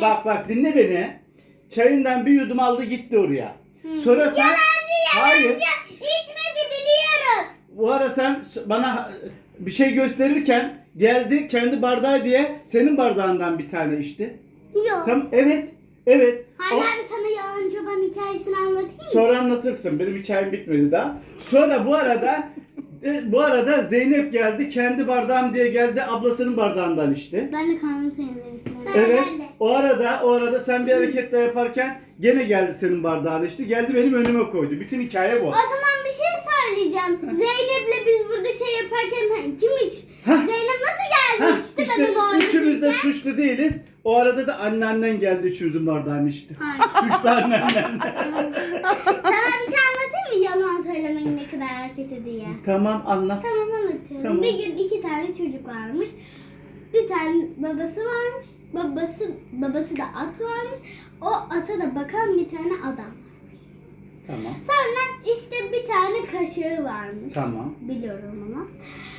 Hayır. bak bak dinle beni. Çayından bir yudum aldı gitti oraya. Sonra sen Yalancı Hayır. yalancı. İçmedi biliyorum. Bu ara sen bana bir şey gösterirken geldi kendi bardağı diye senin bardağından bir tane içti. Yok. Tamam evet. Evet. Hayır O- abi sana yalancı çoban hikayesini anlatayım mı? Sonra anlatırsın. Benim hikayem bitmedi daha. Sonra bu arada e, bu arada Zeynep geldi. Kendi bardağım diye geldi. Ablasının bardağından içti. Ben de kandım senin. Evet. O arada o arada sen bir hareket daha yaparken gene geldi senin bardağına içti. Geldi benim önüme koydu. Bütün hikaye bu. O zaman bir şey söyleyeceğim. Zeynep'le biz burada şey yaparken hani kim iç? Zeynep nasıl geldi içti işte ben onu üçümüz de suçlu değiliz. O arada da anneannen geldi üçümüzün bardağını içti. Suçlu anneannen. Sana bir şey anlatayım mı yalan söylemenin ne kadar kötü diye? Tamam anlat. Tamam anlatıyorum. Tamam. Bir gün iki tane çocuk varmış. Bir tane babası varmış. Babası babası da at varmış. O ata da bakan bir tane adam. Tamam. Sonra işte bir tane kaşığı varmış. Tamam. Biliyorum ama.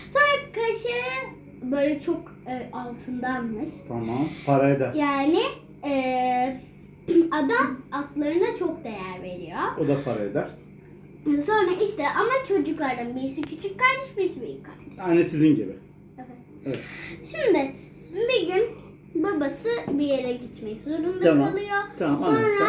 Sonra kaşığı böyle çok e, altındanmış. Tamam. Parayı da. Yani e, adam atlarına çok değer veriyor. O da para eder. Sonra işte ama çocuklardan birisi küçük kardeş birisi büyük kardeş. Aynı sizin gibi. Evet. Evet. Şimdi bir gün babası bir yere gitmek zorunda Tamam. kalıyor. Tamam, Sonra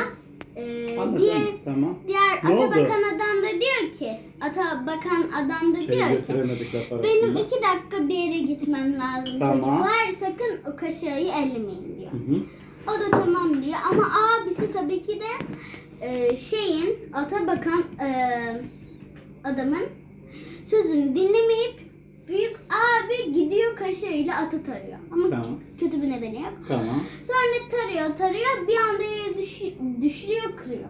e, Anlat diğer. Tamam. diğer Ne ata oldu? bakan adam da diyor ki ata bakan adam da Şey diyor ki getiremedik laf arasında. benim iki dakika bir yere gitmem lazım Tamam. çocuklar sakın o kaşığı ellemeyin diyor. Hı hı. O da tamam diyor ama abisi tabii ki de e, şeyin ata bakan e, adamın sözünü dinlemeyip büyük abi gidiyor kaşığıyla atı tarıyor. Ama Tamam. kötü bir nedeni yok. Tamam. Sonra tarıyor tarıyor bir anda yere düş, düşürüyor kırıyor.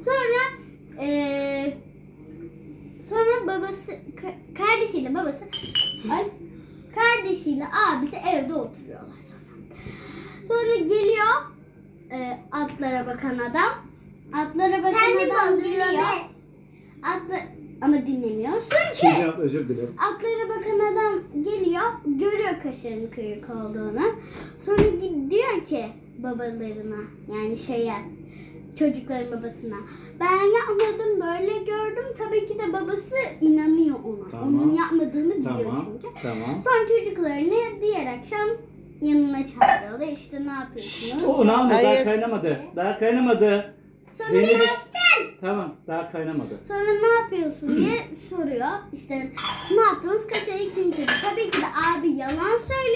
Sonra e, sonra babası ka- kardeşiyle babası ay, kardeşiyle abisi evde oturuyorlar sonra. Sonra geliyor e, atlara bakan adam. Atlara geliyor. be. Atla, ama dinlemiyor. Çünkü yap, özür dilerim. Atlara bakan adam geliyor, görüyor kaşığın kırık olduğunu. Sonra diyor ki babalarına yani şeye çocukların babasına. Ben yapmadım böyle gördüm. Tabii ki de babası inanıyor ona. Tamam. Onun yapmadığını biliyor Tamam. çünkü. Tamam. Sonra çocuklarını diğer akşam yanına çağırıyorlar. İşte ne yapıyorsunuz? O ne yapma daha Hayır. kaynamadı. Daha kaynamadı. Sonra Zeynep- kestim. Tamam daha kaynamadı. Sonra ne yapıyorsun diye soruyor. İşte ne yaptınız kaşığı kim kırdı? Tabii ki de abi yalan söylüyor.